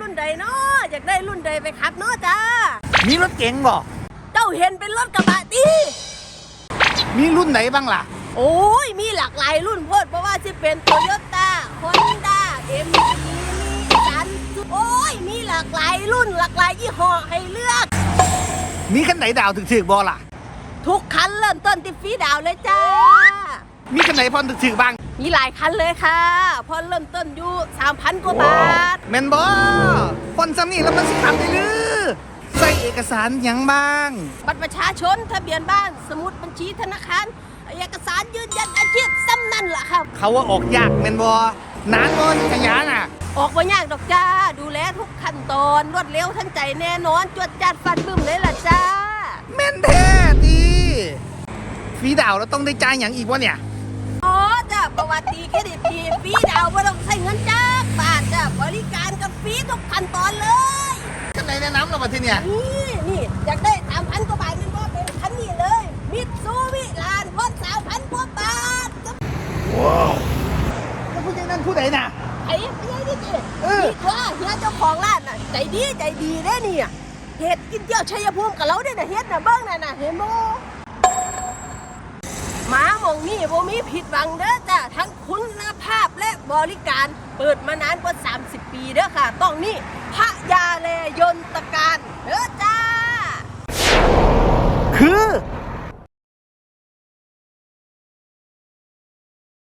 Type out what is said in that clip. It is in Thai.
รุ่นใดไปขับเนาะจ้า มีรถเก๋งบ่เจ้าเห็นเป็นรถกระบะตีมีรุ่นไหนบ้างล่ะ โอ้ยมีหลากหลายรุ่นโพดเพราะว่าสิเป็นโตโยต้าฮอนด้าเอ็มจีมีสันโอ้ยมีหลากหลายรุ่นหลากหลายยี่ห้อให้เลือก มีคันไหนดาวถึกๆบ่ล่ะ ทุกคันเริ่มต้นที่ฟรีดาวน์เลยจ้า มีคันไหนพอถึกๆบ้าง มีหลายคันเลยค่ะ พอเริ่มต้นอยู่3,000กว่าบาทแม่นบ่คนซ้ำนี่แล้วมันสิทำได้หรือ ใส่เอกสารหยังบ้าง บัตรประชาชนทะเบียนบ้าน สมุดบัญชีธนาคารเอกสารยืนยันอาชีพซ้ำนั่นล่ะครับ เขาว่าออกยากแม่นบ่นานบ่ขยานอะ ออกมายากดอกจ้า ดูแลทุกขั้นตอนรวดเร็วทันใจแน่นอนจวดจัดฟันบึ้มเลยล่ะจ้าแม่นแท้ดีฟรีดาวแล้วต้องได้จ่ายหยังอีกวะเนี่ยอ๋อจ้า ประวัติดีเครดิตดีฟรีดาวน์ไม่ต้องใช้เงินจ้าบาทจ้าบริการกับฟรีทุกขั้นตอนเลยคันไหนแนะนำเราประเทศเนี่ยนี่นี่อยากได้สามพันกว่าบาทนี่ก็เป็นคันนี้เลยมิตซูวิลานพอนสามพันกว่าบาทจะแล้วผู้ใหญ่นั่นผู้ใดน่ะไอ้ไม่ใช่ดิจิเออนี่ว่าเฮียเจ้าของร้านน่ะใจดีใจดีได้เนี่ยเฮ็ดกินเที่ยวชัยภูมิกับเราได้น่ะเฮ็ดน่ะเบิ้งน่ะน่ะเห็นบ่ หมาหมองนี่บ่มีผิดหวังเด้อจ้ะทั้งคุณภาพและบริการเปิดมานานกว่า 30 ปีเด้อค่ะ ต้องนี่พระยาแลยนตการเด้อ